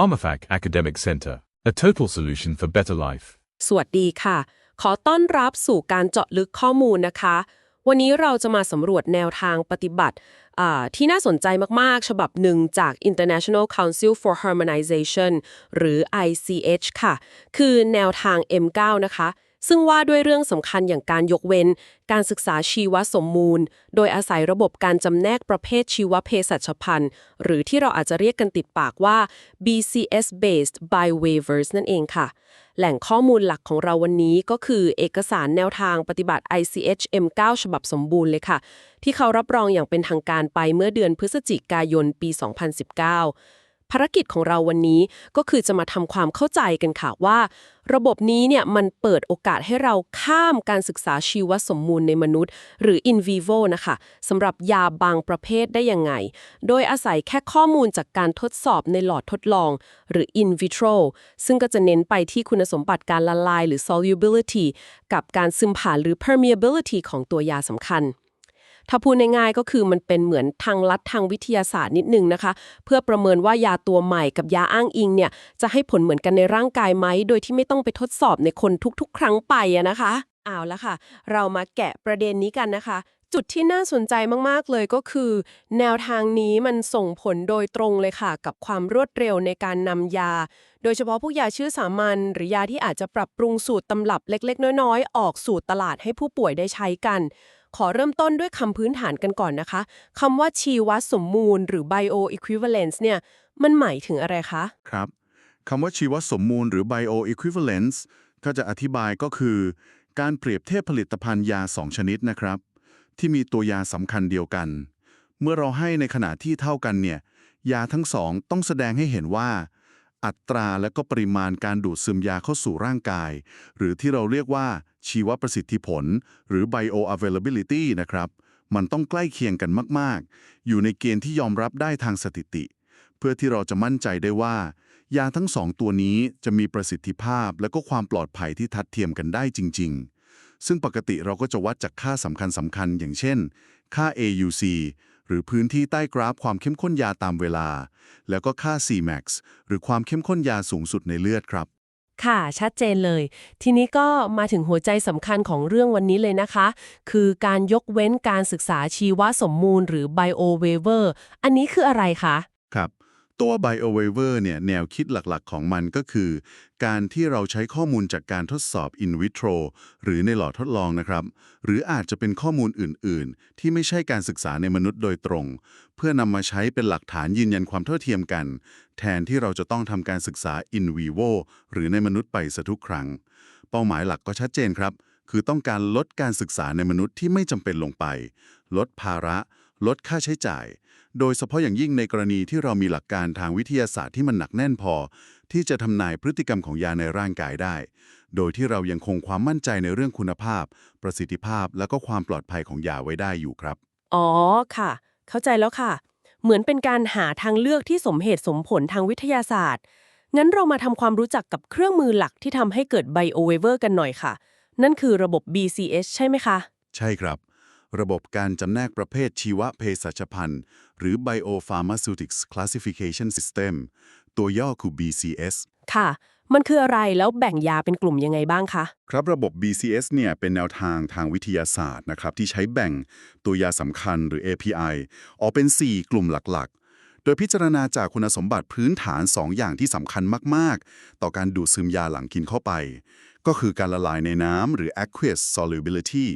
PharmaFac Academic Center, a total solution for better life. สวัสดีค่ะ ขอต้อนรับสู่การเจาะลึกข้อมูลนะคะ วันนี้เราจะมาสำรวจแนวทางปฏิบัติที่น่าสนใจมาก ๆ ฉบับหนึ่งจาก International Council for Harmonization หรือ ICH ค่ะ คือแนวทาง M9 นะคะ ซึ่งว่าด้วยเรื่องสำคัญอย่างการยกเว้น การศึกษาชีวสมมูล โดยอาศัยระบบการจำแนกประเภทชีวเภสัชพันธุ์ หรือที่เราอาจจะเรียกกันติดปากว่า BCS based by waivers นั่นเองค่ะ แหล่งข้อมูลหลักของเราวันนี้ก็คือเอกสารแนวทางปฏิบัติ ICH M9 ฉบับสมบูรณ์เลยค่ะ ที่เขารับรองอย่างเป็นทางการไปเมื่อเดือนพฤศจิกายนปี 2019 ภารกิจของเราวันนี้ก็คือจะมาทำความเข้าใจกันค่ะว่า ระบบนี้เนี่ยมันเปิดโอกาสให้เราข้ามการศึกษาชีวสมมูลในมนุษย์ หรือ in vivo นะคะสำหรับยาบางประเภทได้ยังไง โดยอาศัยแค่ข้อมูลจากการทดสอบในหลอดทดลอง หรือ in vitro ซึ่งก็จะเน้นไปที่คุณสมบัติการละลาย หรือ solubility กับการซึมผ่านหรือ permeability ของตัวยาสำคัญ ถ้าพูดง่ายๆก็คือมันเป็นเหมือนทางลัดทางวิทยาศาสตร์นิดนึงนะคะ เพื่อประเมินว่ายาตัวใหม่กับยาอ้างอิงเนี่ยจะให้ผลเหมือนกันในร่างกายไหม โดยที่ไม่ต้องไปทดสอบในคนทุกๆ ครั้งไปอะนะคะเอาละค่ะ เรามาแกะประเด็นนี้กันนะคะ จุดที่น่าสนใจมากๆเลยก็คือ แนวทางนี้มันส่งผลโดยตรงเลยค่ะ กับความรวดเร็วในการนำยา โดยเฉพาะพวกยาชื่อสามัญหรือยาที่อาจจะปรับปรุงสูตรตำรับเล็ก ๆ น้อย ๆ ออกสู่ตลาดให้ผู้ป่วยได้ใช้กัน ขอเริ่มต้นด้วยคำพื้นฐานกันก่อนนะคะคำว่าชีวสมมูล หรือ bio equivalence เนี่ยมันหมายถึงอะไรคะ ครับคำว่าชีวสมมูลหรือ bioequivalence ก็จะอธิบายก็คือ การเปรียบเทียบผลิตภัณฑ์ยา 2 ชนิดนะครับ ที่มีตัวยาสำคัญเดียวกัน เมื่อเราให้ในขณะที่เท่ากันเนี่ยยาทั้งสองต้องแสดงให้เห็นว่า อัตราและก็ปริมาณการดูดซึมยาเข้าสู่ร่างกาย หรือที่เราเรียกว่าชีวประสิทธิผล หรือ bioavailability นะครับ มันต้องใกล้เคียงกันมาก ๆ อยู่ในเกณฑ์ที่ยอมรับได้ทางสถิติ เพื่อที่เราจะมั่นใจได้ว่า ยาทั้งสองตัวนี้จะมีประสิทธิภาพและก็ความปลอดภัยที่ทัดเทียมกันได้จริง ๆ ซึ่งปกติเราก็จะวัดจากค่าสำคัญสำคัญๆอย่างเช่น ค่า AUC หรือพื้นที่ใต้กราฟความเข้มข้นยาตามเวลา แล้วก็ค่า Cmax หรือความเข้มข้นยาสูงสุดในเลือดครับ ค่ะ ชัดเจนเลย ทีนี้ก็มาถึงหัวใจสำคัญของเรื่องวันนี้เลยนะคะ คือการยกเว้นการศึกษาชีวสมมูลหรือ bio waiver อันนี้คืออะไรคะ ตัว BioWaiver เนี่ยแนวคิดหลักๆของมันก็คือ การที่เราใช้ข้อมูลจากการทดสอบ in vitro หรือในหลอดทดลองนะครับ หรืออาจจะเป็นข้อมูลอื่นๆ ที่ไม่ใช่การศึกษาในมนุษย์โดยตรง เพื่อนำมาใช้เป็นหลักฐานยืนยันความเท่าเทียมกัน แทนที่เราจะต้องทำการศึกษา in vivo หรือในมนุษย์ไปซะทุกครั้ง เป้าหมายหลักก็ชัดเจนครับ คือต้องการลดการศึกษาในมนุษย์ที่ไม่จำเป็นลงไป ลดภาระ ลดค่าใช้จ่าย โดยเฉพาะอย่างยิ่งในกรณีที่เรามีหลักการทางวิทยาศาสตร์ที่มันหนักแน่นพอ ที่จะทำนายพฤติกรรมของยาในร่างกายได้ โดยที่เรายังคงความมั่นใจในเรื่องคุณภาพ ประสิทธิภาพ และก็ความปลอดภัยของยาไว้ได้อยู่ครับ อ๋อค่ะ เข้าใจแล้วค่ะ เหมือนเป็นการหาทางเลือกที่สมเหตุสมผลทางวิทยาศาสตร์ งั้นเรามาทำความรู้จักกับเครื่องมือหลักที่ทำให้เกิด bio waiver กันหน่อยค่ะ นั่นคือระบบ BCH ใช่ไหมคะ ใช่ครับ ระบบการจำแนกประเภทชีวเภสัชพันธุ์ หรือ Biopharmaceutics Classification System ตัวย่อคือ BCS ค่ะ มันคืออะไรแล้วแบ่งยาเป็นกลุ่มยังไงบ้างคะ ครับระบบ BCS เนี่ยเป็นแนวทางทางวิทยาศาสตร์นะครับที่ใช้แบ่งตัวยาสำคัญหรือ API ออกเป็น 4 กลุ่มหลักๆ โดยพิจารณาจากคุณสมบัติพื้นฐาน 2 อย่างที่สำคัญมาก ๆ ต่อการดูดซึมยาหลังกินเข้าไป ก็คือการละลายในน้ำหรือ aqueous solubility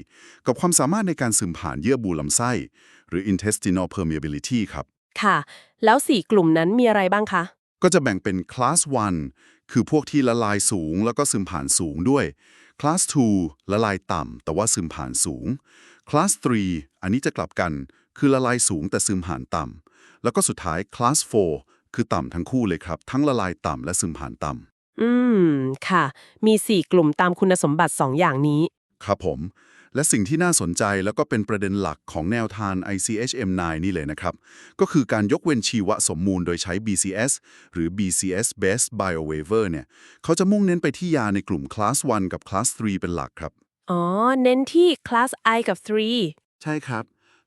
กับความสามารถในการซึมผ่านเยื่อบุลำไส้ หรือ intestinal permeability ครับ ค่ะ แล้ว 4 กลุ่มนั้นมีอะไรบ้างคะ ก็จะแบ่งเป็น class 1 คือพวกที่ละลายสูงแล้วก็ซึมผ่านสูงด้วย class 2 ละลายต่ำแต่ว่าซึมผ่านสูง class 3 อันนี้จะกลับกัน คือละลายสูงแต่ซึมผ่านต่ำแล้วก็สุดท้าย class 4 คือต่ำทั้งคู่เลยครับ ทั้งละลายต่ำและซึมผ่านต่ำ อืม ค่ะ มี 4 กลุ่มตามคุณสมบัติ 2 อย่างนี้ ครับผม และสิ่งที่น่าสนใจแล้วก็เป็นประเด็นหลักของแนวทาง ICHM9 นี่เลยนะครับ ก็คือการยกเว้นชีวสมมูลโดยใช้ BCS หรือ BCS Based Biowaiver เนี่ย เขาจะมุ่งเน้นไปที่ยาในกลุ่ม Class 1 กับ Class 3 เป็นหลักครับ อ๋อ เน้นที่ class I กับ 3 ใช่ครับ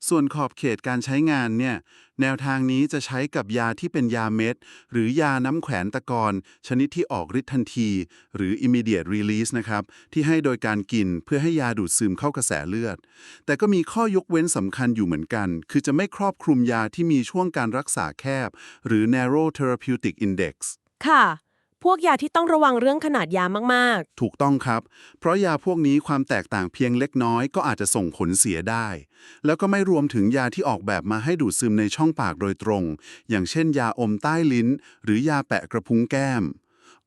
ส่วนขอบเขตการใช้งานเนี่ยแนวทางนี้จะใช้กับยาที่เป็นยาเม็ด หรือยาน้ำแขวนตะกอนชนิดที่ออกฤทธิ์ทันที หรือ immediate release นะครับ ที่ให้โดยการกินเพื่อให้ยาดูดซึมเข้ากระแสเลือด แต่ก็มีข้อยกเว้นสำคัญอยู่เหมือนกัน คือจะไม่ครอบคลุมยาที่มีช่วงการรักษาแคบ หรือ narrow therapeutic index ค่ะ พวกยาที่ต้องระวังเรื่องขนาดยามากถูกต้องครับ เพราะยาพวกนี้ความแตกต่างเพียงเล็กน้อยก็อาจจะส่งผลเสียได้ แล้วก็ไม่รวมถึงยาที่ออกแบบมาให้ดูดซึมในช่องปากโดยตรง อย่างเช่นยาอมใต้ลิ้น หรือยาแปะกระพุ้งแก้ม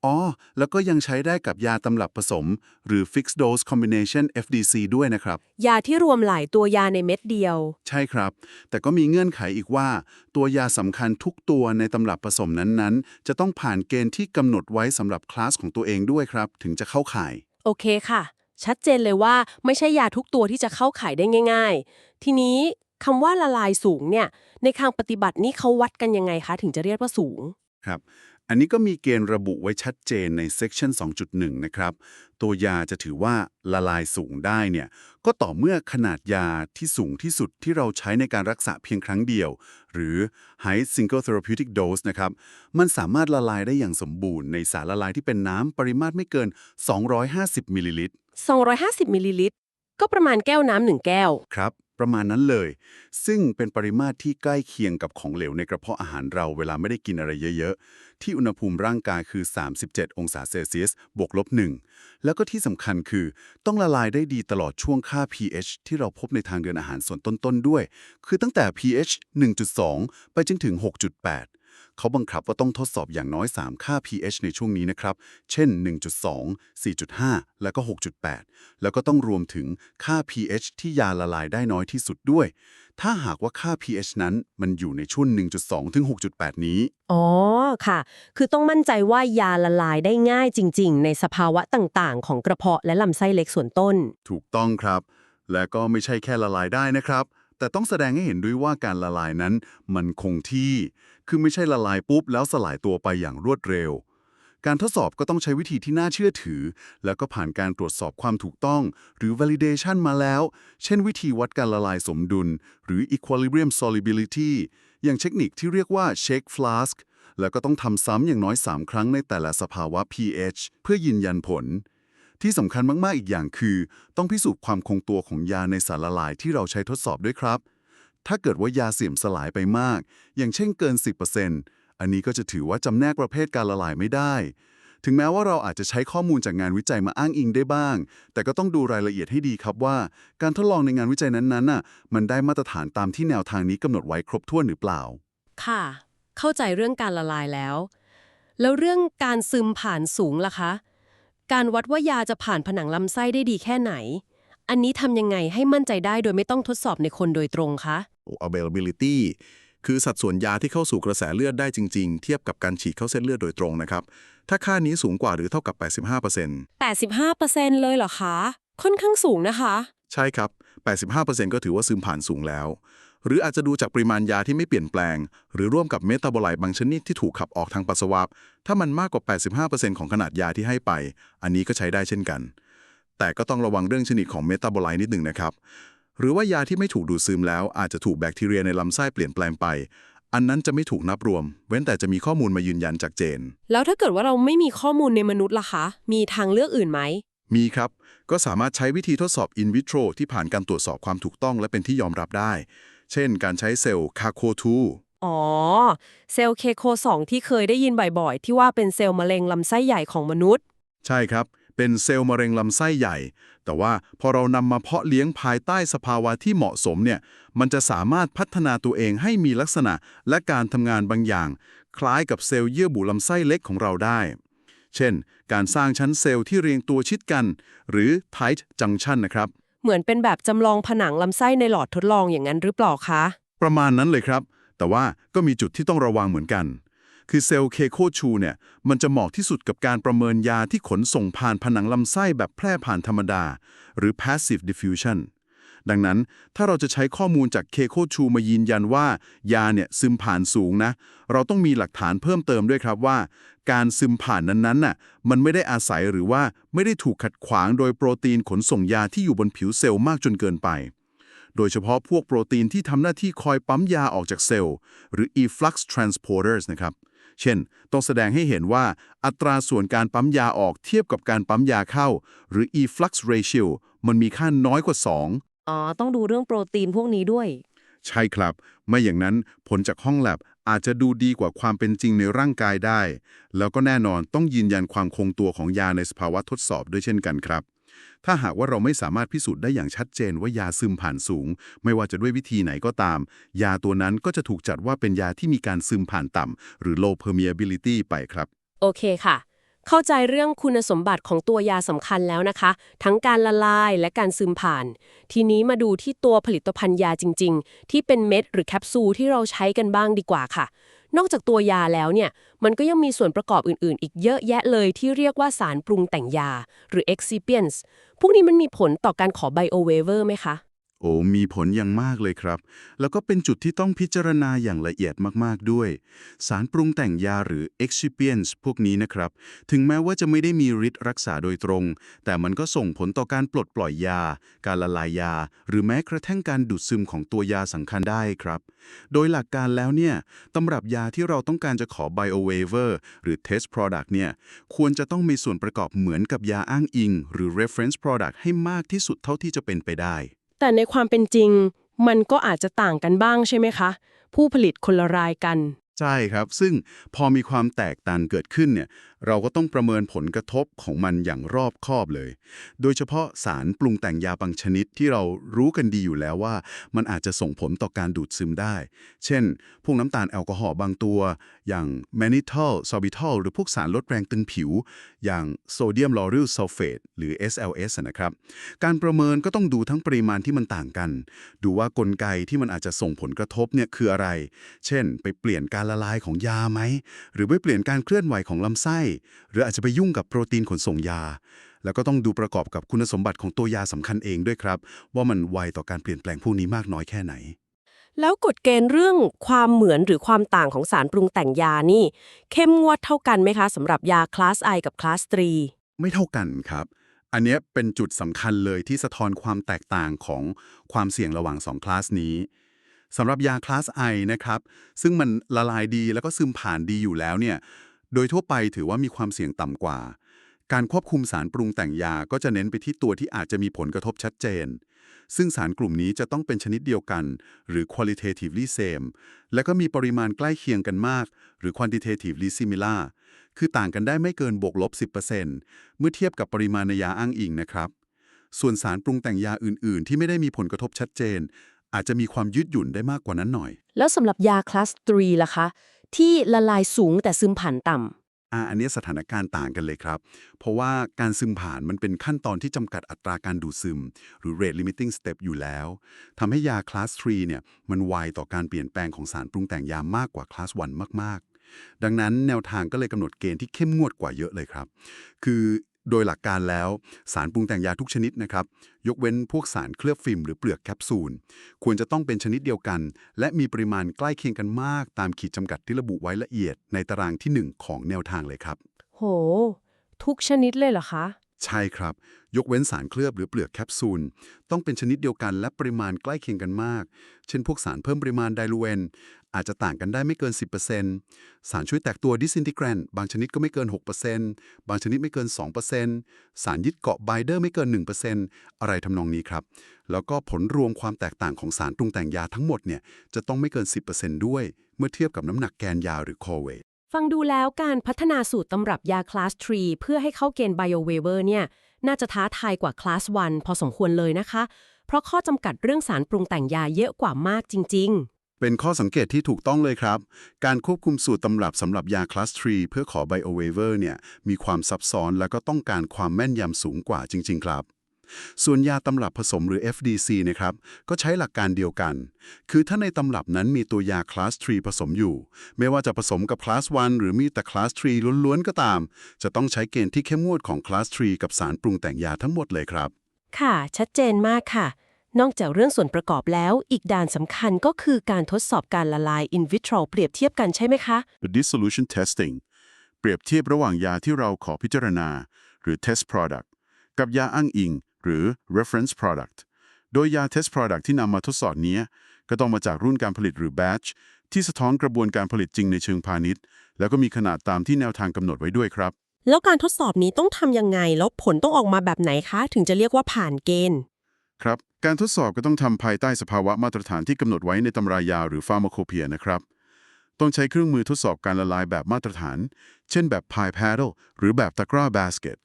อ๋อ แล้วก็ยังใช้ได้กับยาตำรับผสม หรือ fixed dose combination FDC ด้วยนะครับๆยาที่รวมหลายตัวยาในเม็ดเดียว ใช่ครับ แต่ก็มีเงื่อนไขอีกว่า ตัวยาสำคัญทุกตัวในตำรับผสมนั้นๆ จะต้องผ่านเกณฑ์ที่กำหนดไว้สำหรับคลาสของตัวเองด้วยครับ ถึงจะเข้าข่าย โอเคค่ะ ชัดเจนเลยว่าไม่ใช่ยาทุกตัวที่จะเข้าขายได้ง่าย ๆ ทีนี้คำว่าละลายสูงเนี่ยในทางปฏิบัตินี่เขาวัดกันยังไงคะ ถึงจะเรียกว่าสูง ครับ อันนี้ก็มีเกณฑ์ระบุไว้ชัดเจนใน section 2.1 นะครับ ตัวยาจะถือว่าละลายสูงได้เนี่ย ก็ต่อเมื่อขนาดยาที่สูงที่สุดที่เราใช้ในการรักษาเพียงครั้งเดียว หรือ high single therapeutic dose นะครับ มันสามารถละลายได้อย่างสมบูรณ์ในสารละลายที่เป็นน้ำปริมาตรไม่เกิน 250มิลลิลิตร250มิลลิลิตรก็ประมาณแก้วน้ำหนึ่งแก้ว ครับ ประมาณนั้นเลย ซึ่งเป็นปริมาตรที่ใกล้เคียงกับของเหลวในกระเพาะอาหารเราเวลาไม่ได้กินอะไรเยอะๆ ที่อุณหภูมิร่างกายคือ 37 องศาเซลเซียส บวกลบหนึ่งแล้วก็ที่สำคัญคือต้องละลายได้ดีตลอดช่วงค่า pH ที่เราพบในทางเดินอาหารส่วนต้นๆด้วย คือตั้งแต่ pH 1.2 ไปจนถึง 6.8 เขาบังคับว่าต้องทดสอบอย่างน้อย 3 ค่า pH ในช่วงนี้นะครับ เช่น 1.2 4.5 แล้วก็ 6.8 แล้วก็ต้องรวมถึงค่า pH ที่ยาละลายได้น้อยที่สุดด้วย ถ้าหากว่าค่า pH นั้นมันอยู่ในช่วง 1.2 ถึง 6.8 นี้ อ๋อ ค่ะ คือต้องมั่นใจว่ายาละลายได้ง่ายจริง ๆ ในสภาวะต่างๆ ของกระเพาะและลำไส้เล็กส่วนต้น ถูกต้องครับ และก็ไม่ใช่แค่ละลายได้นะครับ แต่ต้องแสดงให้เห็นด้วยว่าการละลายนั้นมันคงที่ คือไม่ใช่ละลายปุ๊บแล้วสลายตัวไปอย่างรวดเร็ว การทดสอบก็ต้องใช้วิธีที่น่าเชื่อถือ แล้วก็ผ่านการตรวจสอบความถูกต้อง หรือ validation มาแล้ว เช่นวิธีวัดการละลายสมดุล หรือ equilibrium solubility อย่างเทคนิคที่เรียกว่า shake flask แล้วก็ต้องทำซ้ำอย่างน้อย 3 ครั้งในแต่ละสภาวะ pH เพื่อยืนยันผล ที่สำคัญมาก ๆ อีกอย่างคือ ต้องพิสูจน์ความคงตัวของยาในสารละลายที่เราใช้ทดสอบด้วยครับ ถ้าเกิดว่ายาเสื่อมสลายไปมาก อย่างเช่นเกิน 10%อันนี้ก็จะถือว่าจำแนกประเภทการละลายไม่ได้ ถึงแม้ว่าเราอาจจะใช้ข้อมูลจากงานวิจัยมาอ้างอิงได้บ้าง แต่ก็ต้องดูรายละเอียดให้ดีครับว่า การทดลองในงานวิจัยนั้นๆน่ะ มันได้มาตรฐานตามที่แนวทางนี้กำหนดไว้ครบถ้วนหรือเปล่า ค่ะ เข้าใจเรื่องการละลายแล้ว แล้วเรื่องการซึมผ่านสูงล่ะคะ การวัดว่ายาจะผ่านผนังลำไส้ได้ดีแค่ไหน อันนี้ทำยังไงให้มั่นใจได้โดยไม่ต้องทดสอบในคนโดยตรงคะ availability คือสัดส่วนยาที่เข้าสู่กระแสเลือดได้จริง ๆ เทียบกับการฉีดเข้าเส้นเลือดโดยตรงนะครับ ถ้าค่านี้สูงกว่าหรือเท่ากับ 85% 85%เลยเหรอคะ ค่อนข้างสูงนะคะ ใช่ครับ 85%ก็ถือว่าซึมผ่านสูงแล้ว หรืออาจจะดูจากปริมาณยาที่ไม่เปลี่ยนแปลง หรือร่วมกับเมตาบอไลต์บางชนิดที่ถูกขับออกทางปัสสาวะถ้ามันมากกว่า 85%ของขนาดยาที่ให้ไป อันนี้ก็ใช้ได้เช่นกัน แต่ก็ต้องระวังเรื่องชนิดของเมตาบอไลต์นิดหนึ่งนะครับหรือว่ายาที่ไม่ถูกดูดซึมแล้วอาจจะถูกแบคทีเรียในลำไส้เปลี่ยนแปลงไป อันนั้นจะไม่ถูกนับรวม เว้นแต่จะมีข้อมูลมายืนยันจากเจน แล้วถ้าเกิดว่าเราไม่มีข้อมูลในมนุษย์ล่ะคะ มีทางเลือกอื่นไหม มีครับ ก็สามารถใช้วิธีทดสอบอินวิโทรที่ผ่านการตรวจสอบความถูกต้องและเป็นที่ยอมรับได้ เช่นการใช้เซลล์คาโคทูอ๋อ เซลล์เคโค2ที่เคยได้ยินบ่อยๆ ที่ว่าเป็นเซลล์มะเร็งลำไส้ใหญ่ของมนุษย์ ใช่ครับ เป็นเซลล์มะเร็งลำไส้ใหญ่ แต่ว่าพอเรานำมาเพาะเลี้ยงภายใต้สภาวะที่เหมาะสมเนี่ย มันจะสามารถพัฒนาตัวเองให้มีลักษณะและการทำงานบางอย่าง คล้ายกับเซลล์เยื่อบุลำไส้เล็กของเราได้ เช่น การสร้างชั้นเซลล์ที่เรียงตัวชิดกัน หรือ tight junction นะครับ เหมือนเป็นแบบจำลองผนังลำไส้ในหลอดทดลองอย่างนั้นหรือเปล่าคะ ประมาณนั้นเลยครับ แต่ว่าก็มีจุดที่ต้องระวังเหมือนกัน คือเซลล์เคโคชูเนี่ย มันจะเหมาะที่สุดกับการประเมินยาที่ขนส่งผ่านผนังลำไส้แบบแพร่ผ่านธรรมดา หรือ passive diffusion ดังนั้นถ้าเราจะใช้ข้อมูลจากเคโคชูมายืนยันว่า ยาเนี่ยซึมผ่านสูงนะ เราต้องมีหลักฐานเพิ่มเติมด้วยครับว่า การซึมผ่านนั้นๆน่ะมันไม่ได้อาศัยหรือว่าไม่ได้ถูกขัดขวางโดยโปรตีนขนส่งยาที่อยู่บนผิวเซลล์มากจนเกินไป โดยเฉพาะพวกโปรตีนที่ทำหน้าที่คอยปั๊มยาออกจากเซลล์ หรือ efflux transporters นะครับเช่น ต้องแสดงให้เห็นว่าอัตราส่วนการปั๊มยาออกเทียบกับการปั๊มยาเข้า หรือ efflux ratio มันมีค่าน้อยกว่า2 อ๋อ ต้องดูเรื่องโปรตีนพวกนี้ด้วย ใช่ครับ ไม่อย่างนั้นผลจากห้องแลบอาจจะดูดีกว่าความเป็นจริงในร่างกายได้ แล้วก็แน่นอนต้องยืนยันความคงตัวของยาในสภาวะทดสอบด้วยเช่นกันครับ ถ้าหากว่าเราไม่สามารถพิสูจน์ได้อย่างชัดเจนว่ายาซึมผ่านสูง ไม่ว่าจะด้วยวิธีไหนก็ตาม ยาตัวนั้นก็จะถูกจัดว่าเป็นยาที่มีการซึมผ่านต่ำหรือ low permeability ไปครับ โอเคค่ะ เข้าใจเรื่องคุณสมบัติของตัวยาสำคัญแล้วนะคะ ทั้งการละลายและการซึมผ่าน ทีนี้มาดูที่ตัวผลิตภัณฑ์ยาจริง ๆ ที่เป็นเม็ดหรือแคปซูลที่เราใช้กันบ้างดีกว่าค่ะ นอกจากตัวยาแล้วเนี่ย มันก็ยังมีส่วนประกอบอื่นๆ อีกเยอะแยะเลยที่เรียกว่าสารปรุงแต่งยา หรือ excipients พวกนี้มันมีผลต่อการขอ biowaiver ไหมคะ โอ้มีผลอย่างมากเลยครับ แล้วก็เป็นจุดที่ต้องพิจารณาอย่างละเอียดมากๆด้วย สารปรุงแต่งยาหรือ excipients พวกนี้นะครับ ถึงแม้ว่าจะไม่ได้มีฤทธิ์รักษาโดยตรง แต่มันก็ส่งผลต่อการปลดปล่อยยา การละลายยา หรือแม้กระทั่งการดูดซึมของตัวยาสำคัญได้ครับ โดยหลักการแล้วเนี่ยตำรับยาที่เราต้องการจะขอ biowaiver หรือ test product เนี่ยควรจะต้องมีส่วนประกอบเหมือนกับยาอ้างอิง หรือ reference product ให้มากที่สุดเท่าที่จะเป็นไปได้ แต่ในความเป็นจริง มันก็อาจจะต่างกันบ้างใช่ไหมคะ ผู้ผลิตคนละรายกัน ใช่ครับ ซึ่งพอมีความแตกต่างเกิดขึ้นเนี่ย เราก็ต้องประเมินผลกระทบของมันอย่างรอบคอบเลย โดยเฉพาะสารปรุงแต่งยาบางชนิดที่เรารู้กันดีอยู่แล้วว่า มันอาจจะส่งผลต่อการดูดซึมได้ เช่น พวกน้ำตาลแอลกอฮอล์บางตัว อย่างแมนิทอลซอบิทอลหรือพวกสารลดแรงตึงผิว อย่างโซเดียมลอริลซัลเฟตหรือ SLS นะครับ การประเมินก็ต้องดูทั้งปริมาณที่มันต่างกัน ดูว่ากลไกที่มันอาจจะส่งผลกระทบเนี่ยคืออะไร เช่น ไปเปลี่ยนการละลายของยาไหม หรือไปเปลี่ยนการเคลื่อนไหวของลำไส้ หรืออาจจะไปยุ่งกับโปรตีนขนส่งยา แล้วก็ต้องดูประกอบกับคุณสมบัติของตัวยาสำคัญเองด้วยครับ ว่ามันไวต่อการเปลี่ยนแปลงพวกนี้มากน้อยแค่ไหน แล้วกฎเกณฑ์เรื่องความเหมือนหรือความต่างของสารปรุงแต่งยานี่ เข้มงวดเท่ากันไหมคะสำหรับยาคลาส I กับคลาส3ไม่เท่ากันครับ อันนี้เป็นจุดสำคัญเลยที่สะท้อนความแตกต่างของความเสี่ยงระหว่าง2คลาสนี้สำหรับยาคลาส I นะครับ ซึ่งมันละลายดีแล้วก็ซึมผ่านดีอยู่แล้วเนี่ย โดยทั่วไปถือว่ามีความเสี่ยงต่ำกว่า การควบคุมสารปรุงแต่งยาก็จะเน้นไปที่ตัวที่อาจจะมีผลกระทบชัดเจน ซึ่งสารกลุ่มนี้จะต้องเป็นชนิดเดียวกัน หรือ qualitatively same และก็มีปริมาณใกล้เคียงกันมาก หรือ quantitatively similar คือต่างกันได้ไม่เกินบวกลบ 10%เมื่อเทียบกับปริมาณในยาอ้างอิงนะครับ ส่วนสารปรุงแต่งยาอื่น ๆ ที่ไม่ได้มีผลกระทบชัดเจน อาจจะมีความยืดหยุ่นได้มากกว่านั้นหน่อย แล้วสำหรับยาคลาส 3 ล่ะคะ ที่ละลายสูงแต่ซึมผ่านต่ำ อ่าอันนี้สถานการณ์ต่างกันเลยครับ เพราะว่าการซึมผ่านมันเป็นขั้นตอนที่จำกัดอัตราการดูดซึม หรือ rate limiting step อยู่แล้วทำให้ยาคลาส 3 เนี่ย มันไวต่อการเปลี่ยนแปลงของสารปรุงแต่งยามากกว่าคลาส 1 มาก ๆ ดังนั้นแนวทางก็เลยกำหนดเกณฑ์ที่เข้มงวดกว่าเยอะเลยครับ คือ โดยหลักการแล้ว สารปรุงแต่งยาทุกชนิดนะครับ ยกเว้นพวกสารเคลือบฟิล์มหรือเปลือกแคปซูล ควรจะต้องเป็นชนิดเดียวกัน และมีปริมาณใกล้เคียงกันมาก ตามขีดจำกัดที่ระบุไว้ละเอียดในตารางทีหนึ่1 ของแนวทางเลยครับ โห ทุกชนิดเลยเหรอคะ ใช่ครับ ยกเว้นสารเคลือบหรือเปลือกแคปซูล ต้องเป็นชนิดเดียวกันและปริมาณใกล้เคียงกันมาก เช่นพวกสารเพิ่มปริมาณไดลูเวนอาจจะต่างกันได้ไม่เกิน 10%สารช่วยแตกตัวดิสอินทิแกรนบางชนิดก็ไม่เกิน 6%บางชนิดไม่เกิน 2%สารยึดเกาะไบเดอร์ไม่เกิน 1%อะไรทำนองนี้ครับ แล้วก็ผลรวมความแตกต่างของสารปรุงแต่งยาทั้งหมดเนี่ยจะต้องไม่เกิน 10%ด้วย เมื่อเทียบกับน้ำหนักแกนยาหรือ core weight ฟังดูแล้วการพัฒนาสูตรตำรับยาคลาส 3 เพื่อให้เข้าเกณฑ์ BioWaiver เนี่ย น่าจะท้าทายกว่าคลาส 1 พอสมควรเลยนะคะ เพราะข้อจำกัดเรื่องสารปรุงแต่งยาเยอะกว่ามากจริง ๆเป็นข้อสังเกตที่ถูกต้องเลยครับ การควบคุมสูตรตำรับสำหรับยาคลาส 3 เพื่อขอ BioWaiver เนี่ย มีความซับซ้อนและก็ต้องการความแม่นยำสูงกว่าจริง ๆ ครับ ส่วนยาตำรับผสมหรือ FDC นะครับ ก็ใช้หลักการเดียวกัน คือถ้าในตำรับนั้นมีตัวยาคลาส 3 ผสมอยู่ ไม่ว่าจะผสมกับคลาส 1 หรือมีแต่คลาส 3 ล้วนๆ ก็ตาม จะต้องใช้เกณฑ์ที่เข้มงวดของคลาส 3 กับสารปรุงแต่งยาทั้งหมดเลยครับๆค่ะ ชัดเจนมากค่ะ นอกจากเรื่องส่วนประกอบแล้ว อีกด่านสำคัญก็คือการทดสอบการละลาย in vitro เปรียบเทียบกันใช่ไหมคะ dissolution testing เปรียบเทียบระหว่างยาที่เราขอพิจารณา หรือ test product กับยาอ้างอิง หรือ reference product โดยยา test product ที่นำมาทดสอบเนี้ยก็ต้องมาจากรุ่นการผลิตหรือ batch ที่สะท้อนกระบวนการผลิตจริงในเชิงพาณิชย์ แล้วก็มีขนาดตามที่แนวทางกำหนดไว้ด้วยครับ แล้วการทดสอบนี้ต้องทำยังไง แล้วผลต้องออกมาแบบไหนคะ ถึงจะเรียกว่าผ่านเกณฑ์ ครับ การทดสอบก็ต้องทำภายใต้สภาวะมาตรฐานที่กำหนดไว้ในตำรายาหรือ pharmacopoeia นะครับ ต้องใช้เครื่องมือทดสอบการละลายแบบมาตรฐาน เช่นแบบ pie paddle หรือแบบตะกร้า basket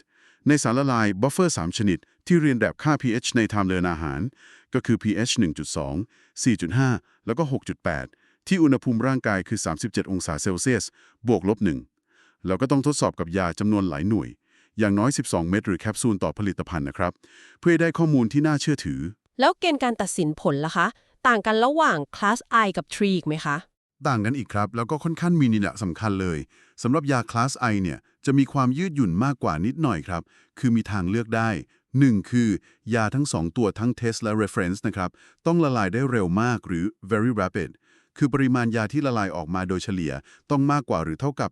ในสารละลาย buffer 3ชนิด ที่เรียนแบบค่า pH ในไทม์เดินอาหาร ก็คือ pH 1.2 4.5 แล้วก็ 6.8 ที่อุณหภูมิร่างกายคือ 37 องศาเซลเซียส บวกลบ1แล้วก็ต้องทดสอบกับยาจำนวนหลายหน่วย อย่างน้อย 12 เม็ดหรือแคปซูลต่อผลิตภัณฑ์นะครับ เพื่อให้ได้ข้อมูลที่น่าเชื่อถือ แล้วเกณฑ์การตัดสินผลล่ะคะ ต่างกันระหว่างคลาส I กับ Tree อีกไหมคะต่างกันอีกครับ แล้วก็ค่อนข้างมีนัยสำคัญเลยสำหรับยาคลาส I เนี่ยจะมีความยืดหยุ่นมากกว่านิดหน่อยครับ คือมีทางเลือกได้ 1. คือยาทั้ง 2 ตัวทั้ง test และ reference นะครับ ต้องละลายได้เร็วมากหรือ very rapid คือปริมาณยาที่ละลายออกมาโดยเฉลี่ย ต้องมากกว่าหรือเท่ากับ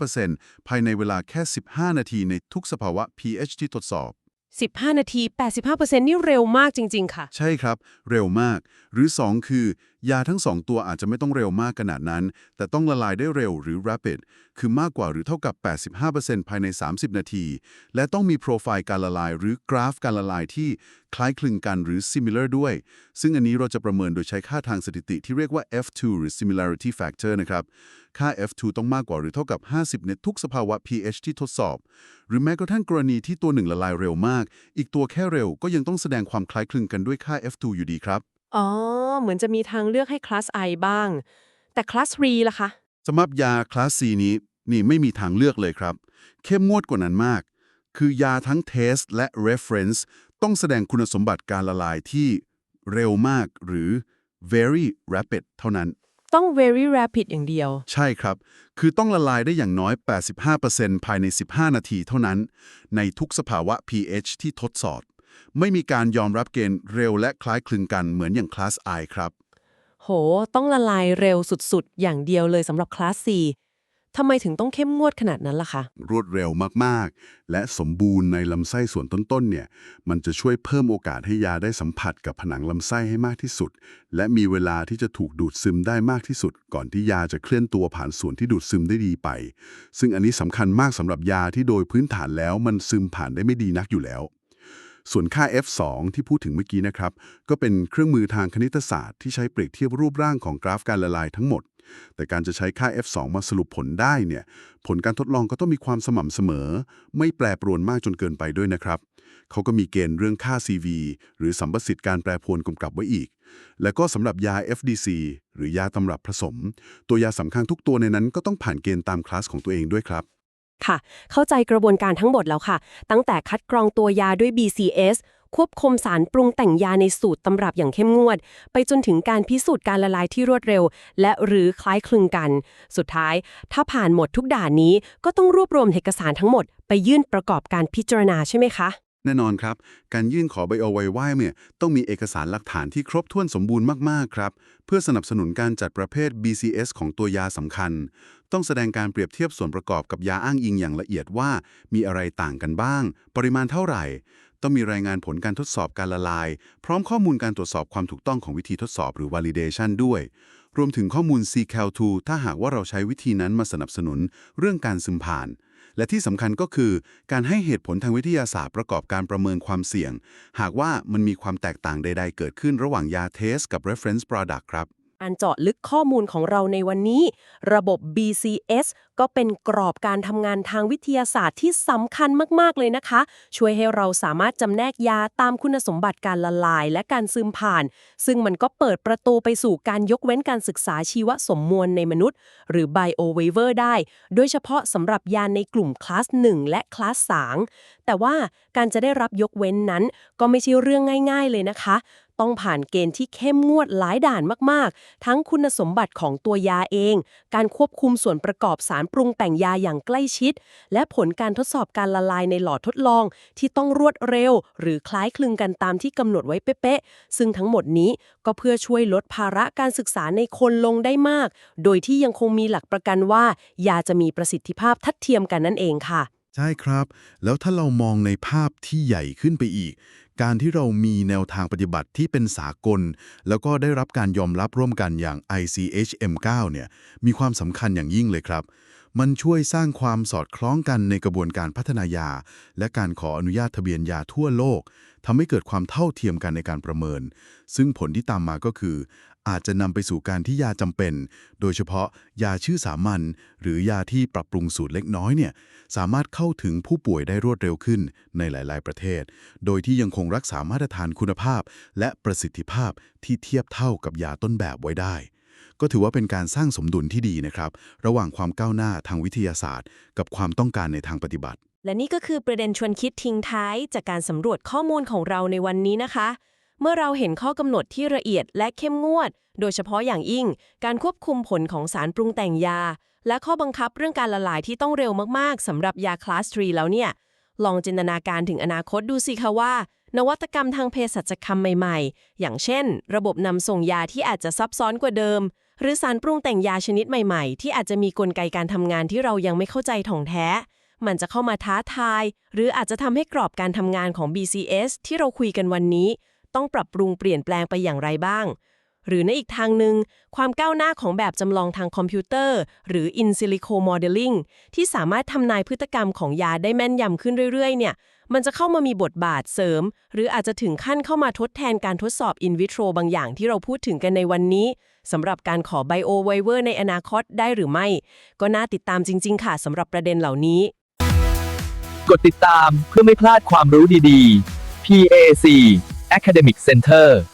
85%ภายในเวลาแค่ 15 นาทีในทุกสภาวะ pH ที่ทดสอบ 15 นาที 85%นี่เร็วมากจริง ๆ ค่ะ ใช่ครับ เร็วมาก หรือ 2 คือยาทั้ง 2 ตัวอาจจะไม่ต้องเร็วมากขนาดนั้น แต่ต้องละลายได้เร็วหรือ rapid คือมากกว่าหรือเท่ากับ 85%ภายใน 30 นาที และต้องมีโปรไฟล์การละลายหรือกราฟการละลายที่คล้ายคลึงกันหรือ similar ด้วย ซึ่งอันนี้เราจะประเมินโดยใช้ค่าทางสถิติที่เรียกว่า F2 หรือ similarity factor นะครับ ค่า F2 ต้องมากกว่าหรือเท่ากับ 50 ในทุกสภาวะ pH ที่ทดสอบ หรือแม้กระทั่งกรณีที่ตัวหนึ่งละลายเร็วมาก อีกตัวแค่เร็วก็ยังต้องแสดงความคล้ายคลึงกันด้วยค่า F2 อยู่ดีครับ อ๋อ เหมือนจะมีทางเลือกให้คลาส I บ้าง แต่คลาส3ล่ะคะ สำหรับยาคลาส C นี้นี่ไม่มีทางเลือกเลยครับ เข้มงวดกว่านั้นมาก คือยาทั้ง test และ reference ต้องแสดงคุณสมบัติการละลายที่เร็วมากหรือ very rapid เท่านั้น ต้อง very rapid อย่างเดียว ใช่ครับ คือต้องละลายได้อย่างน้อย 85%ภายใน 15 นาทีเท่านั้น ในทุกสภาวะ pH ที่ทดสอบ ไม่มีการยอมรับเกณฑ์เร็วและคล้ายคลึงกันเหมือนอย่างคลาส I ครับ โห ต้องละลายเร็วสุดๆ อย่างเดียวเลยสำหรับคลาส C ทำไมถึงต้องเข้มงวดขนาดนั้นล่ะคะ รวดเร็วมากๆ และสมบูรณ์ในลำไส้ส่วนต้นๆ เนี่ย มันจะช่วยเพิ่มโอกาสให้ยาได้สัมผัสกับผนังลำไส้ให้มากที่สุด และมีเวลาที่จะถูกดูดซึมได้มากที่สุด ก่อนที่ยาจะเคลื่อนตัวผ่านส่วนที่ดูดซึมได้ดีไป ซึ่งอันนี้สำคัญมากสำหรับยาที่โดยพื้นฐานแล้วมันซึมผ่านได้ไม่ดีนักอยู่แล้ว ส่วนค่า F2 ที่พูดถึงเมื่อกี้นะครับ ก็เป็นเครื่องมือทางคณิตศาสตร์ที่ใช้เปรียบเทียบรูปร่างของกราฟการละลายทั้งหมด แต่การจะใช้ค่า F2 มาสรุปผลได้เนี่ย ผลการทดลองก็ต้องมีความสม่ำเสมอ ไม่แปรปรวนมากจนเกินไปด้วยนะครับ เขาก็มีเกณฑ์เรื่องค่า CV หรือสัมประสิทธิ์การแปรปรวนกำกับไว้อีก และก็สำหรับยา FDC หรือยาตำรับผสม ตัวยาสำคัญทุกตัวในนั้นก็ต้องผ่านเกณฑ์ตามคลาสของตัวเองด้วยครับ ค่ะ เข้าใจกระบวนการทั้งหมดแล้วค่ะ ตั้งแต่คัดกรองตัวยาด้วย BCS ควบคุมสารปรุงแต่งยาในสูตรตำรับอย่างเข้มงวด ไปจนถึงการพิสูจน์การละลายที่รวดเร็ว และหรือคล้ายคลึงกัน สุดท้าย ถ้าผ่านหมดทุกด่านนี้ ก็ต้องรวบรวมเอกสารทั้งหมด ไปยื่นประกอบการพิจารณาใช่ไหมคะ แน่นอนครับ การยื่นขอไบโอไวไวเนี่ยต้องมีเอกสารหลักฐานที่ครบถ้วนสมบูรณ์มากๆครับ เพื่อสนับสนุนการจัดประเภท BCS ของตัวยาสำคัญ ต้องแสดงการเปรียบเทียบส่วนประกอบกับยาอ้างอิงอย่างละเอียดว่า มีอะไรต่างกันบ้าง ปริมาณเท่าไหร่ ต้องมีรายงานผลการทดสอบการละลาย พร้อมข้อมูลการตรวจสอบความถูกต้องของวิธีทดสอบหรือ validation ด้วย รวมถึงข้อมูล CCAL2 ถ้าหากว่าเราใช้วิธีนั้นมาสนับสนุนเรื่องการซึมผ่าน และที่สำคัญก็คือ การให้เหตุผลทางวิทยาศาสตร์ประกอบการประเมินความเสี่ยง หากว่ามันมีความแตกต่างใด ๆ เกิดขึ้นระหว่างยาเทสกับ reference product ครับ การเจาะลึกข้อมูลของเราในวันนี้ ระบบ BCS ก็เป็นกรอบการทำงานทางวิทยาศาสตร์ที่สำคัญมาก ๆ เลยนะคะ ช่วยให้เราสามารถจำแนกยาตามคุณสมบัติการละลายและการซึมผ่าน ซึ่งมันก็เปิดประตูไปสู่การยกเว้นการศึกษาชีวสมมวลในมนุษย์ หรือ Bio Waiver ได้ โดยเฉพาะสำหรับยาในกลุ่มคลาส 1 และคลาส2แต่ว่าการจะได้รับยกเว้นนั้น ก็ไม่ใช่เรื่องง่าย ๆ เลยนะคะ ต้องผ่านเกณฑ์ที่เข้มงวดหลายด่านมากๆ ทั้งคุณสมบัติของตัวยาเอง การควบคุมส่วนประกอบสารปรุงแต่งยาอย่างใกล้ชิด และผลการทดสอบการละลายในหลอดทดลอง ที่ต้องรวดเร็ว หรือคล้ายคลึงกันตามที่กำหนดไว้เป๊ะๆ ซึ่งทั้งหมดนี้ก็เพื่อช่วยลดภาระการศึกษาในคนลงได้มาก โดยที่ยังคงมีหลักประกันว่า ยาจะมีประสิทธิภาพทัดเทียมกันนั่นเองค่ะ ใช่ครับ แล้วถ้าเรามองในภาพที่ใหญ่ขึ้นไปอีก การที่เรามีแนวทางปฏิบัติที่เป็นสากล แล้วก็ได้รับการยอมรับร่วมกันอย่าง ICHM9 เนี่ยมีความสำคัญอย่างยิ่งเลยครับ มันช่วยสร้างความสอดคล้องกันในกระบวนการพัฒนายา และการขออนุญาตทะเบียนยาทั่วโลกทำให้เกิดความเท่าเทียมกันในการประเมิน ซึ่งผลที่ตามมาก็คือ อาจจะนำไปสู่การที่ยาจำเป็น โดยเฉพาะยาชื่อสามัญหรือยาที่ปรับปรุงสูตรเล็กน้อยเนี่ยสามารถเข้าถึงผู้ป่วยได้รวดเร็วขึ้นในหลาย ๆ ประเทศ โดยที่ยังคงรักษามาตรฐานคุณภาพ และประสิทธิภาพที่เทียบเท่ากับยาต้นแบบไว้ได้ ก็ถือว่าเป็นการสร้างสมดุลที่ดีนะครับ ระหว่างความก้าวหน้าทางวิทยาศาสตร์ กับความต้องการในทางปฏิบัติและนี่ก็คือประเด็นชวนคิดทิ้งท้ายจากการสำรวจข้อมูลของเราในวันนี้นะคะ เมื่อเราเห็นข้อกำหนดที่ละเอียดและเข้มงวด โดยเฉพาะอย่างยิ่ง การควบคุมผลของสารปรุงแต่งยา และข้อบังคับเรื่องการละลายที่ต้องเร็วมากๆสำหรับยาคลาส3แล้วเนี่ย ลองจินตนาการถึงอนาคตดูสิคะว่า นวัตกรรมทางเภสัชกรรมใหม่ๆ อย่างเช่น ระบบนำส่งยาที่อาจจะซับซ้อนกว่าเดิม หรือสารปรุงแต่งยาชนิดใหม่ๆ ที่อาจจะมีกลไกการทำงานที่เรายังไม่เข้าใจถ่องแท้มันจะเข้ามาท้าทาย หรืออาจจะทำให้กรอบการทำงานของ BCS ที่เราคุยกันวันนี้ ต้องปรับปรุงเปลี่ยนแปลงไปอย่างไรบ้าง หรือในอีกทางหนึ่งความก้าวหน้าของแบบจำลองทางคอมพิวเตอร์ หรือ in silico modeling ที่สามารถทำนายพฤติกรรมของยาได้แม่นยำขึ้นเรื่อยๆ เนี่ย มันจะเข้ามามีบทบาทเสริม หรืออาจจะถึงขั้นเข้ามาทดแทนการทดสอบ in vitro บางอย่างที่เราพูดถึงกันในวันนี้สำหรับการขอ bio waiver ในอนาคตได้หรือไม่ ก็น่าติดตามจริง ๆ ค่ะสำหรับประเด็นเหล่านี้ กดติดตามเพื่อไม่พลาดความรู้ดีๆ PAC Academic Center